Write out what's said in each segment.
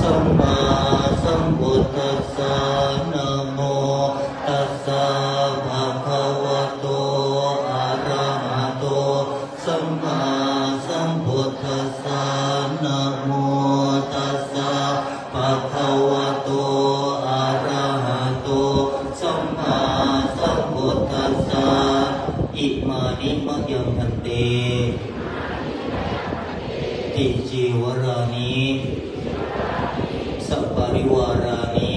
สัมมาสัมพุทธัสสะนะโมตัสสะภะคะวะโตอะระหะโตสัมมาสัมพุทธัสสะนะโมตัสสะภะคะวะโตอะระหะโตสัมมาสัมพุทธัสสะอิมานิมะยังพันเตติจีวรานิสัปปริวารานิ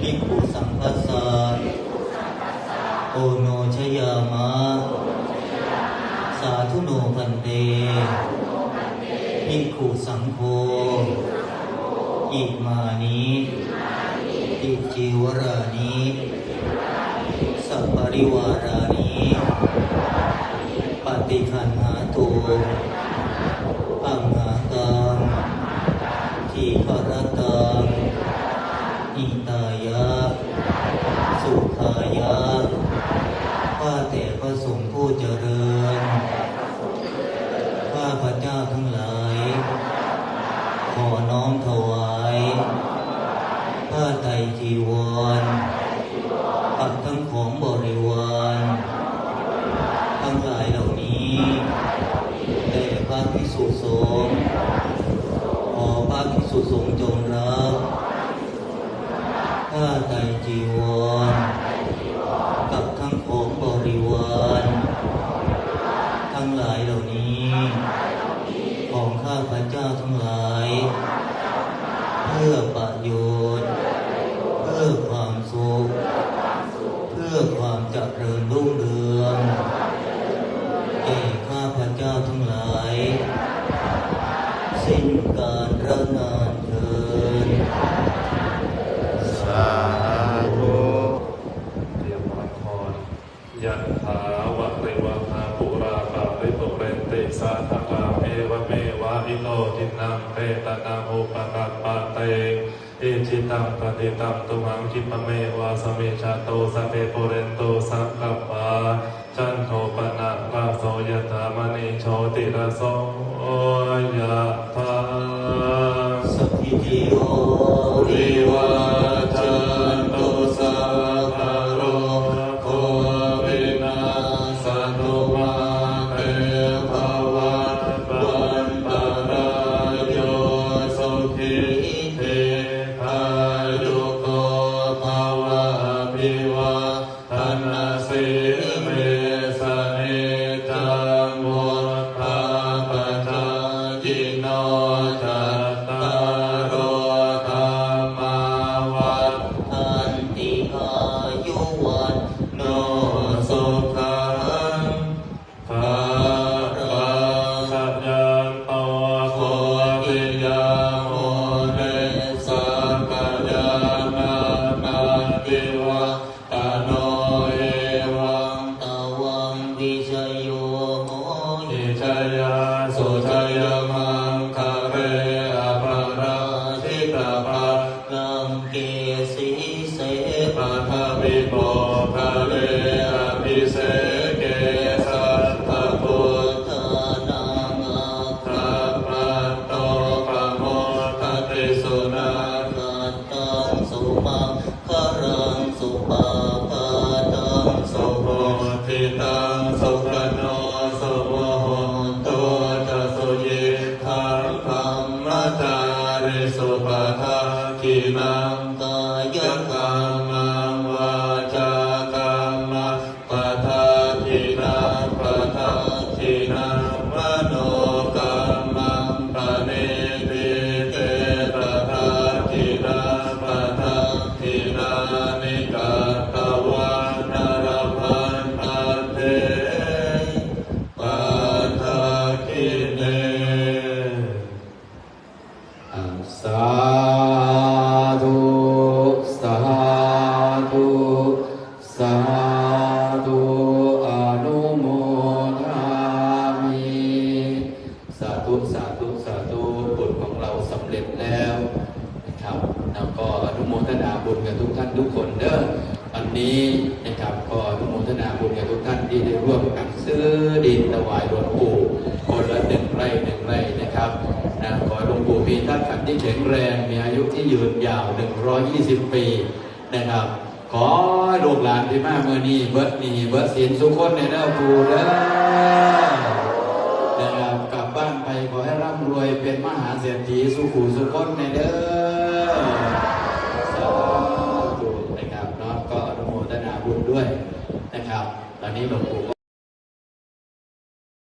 ภิกขุสังฆสสะโอโนชยามะ สาธุโนพันเตภิกขุสังโฆอิมานิติจีวรานิสัปปริวารานิปฏิคันหาตุปังหาตังทีฆรตังอิตายะ สุขายะข้าแต่พระสงฆ์ผู้เจริญ ข้าพระเจ้าทั้งหลาย ขอน้อมถวายผ้าไตรจีวร ปักทั้งของบริวารทั้งหลายเหล่านี้แต่พระภิกษุสงฆ์ขอพระภิกษุสงฆ์จงรับผ้าไตรจีวร กับทั้งของบริวารทั้งหลายเหล่านี้ ของข้าพระเจ้าทั้งหลาย เพื่อประโยชน์ เพื่อความสุข เพื่อความ เจริญรุ่งเรืองแก่ข้าพระเจ้าทั้งหลาย สิ้นการระงานเถินสาธุเรียมละครยะถาวะเรวะหาปุราปาริปุเรนติสาธกาเอวะเมวะอิโนทินังเปตนังอุปกัปปะเต เอจิตังปฏิตังตุมังคิปเมวะสเมชาโตสะเพปเรนโตสังกัปปะจันโทปนะราโสยถามณีโชติระโส โนะครับก็อนุโมทนาบุญกับทุกท่านทุกคนเด้อวันนี้นะครับก็อนุโมทนาบุญกับทุกท่านที่ได้ร่วมกันซื้อดินถวายหลวงปู่คนละหนึ่งไร่หนึ่งไร่นะครับนะขอหลวงปู่มีท่าตุขันที่แข็งแรงมีอายุที่ยืนยาว 120 ปีนะครับ ขอหลูกหลานที่มาเมื่อนี้เบิดนีเบิร์ดสินสุขคนในเด้อปู่เด้อนะครับกลับบ้านไปขอให้ร่ำรวยเป็นมหาเศรษฐีสุขุสุขคนในเด้อสาธุนะครับเนาะก็อนุโมทนาบุญด้วยนะครับ ตอน นี้หลวงปู่ก็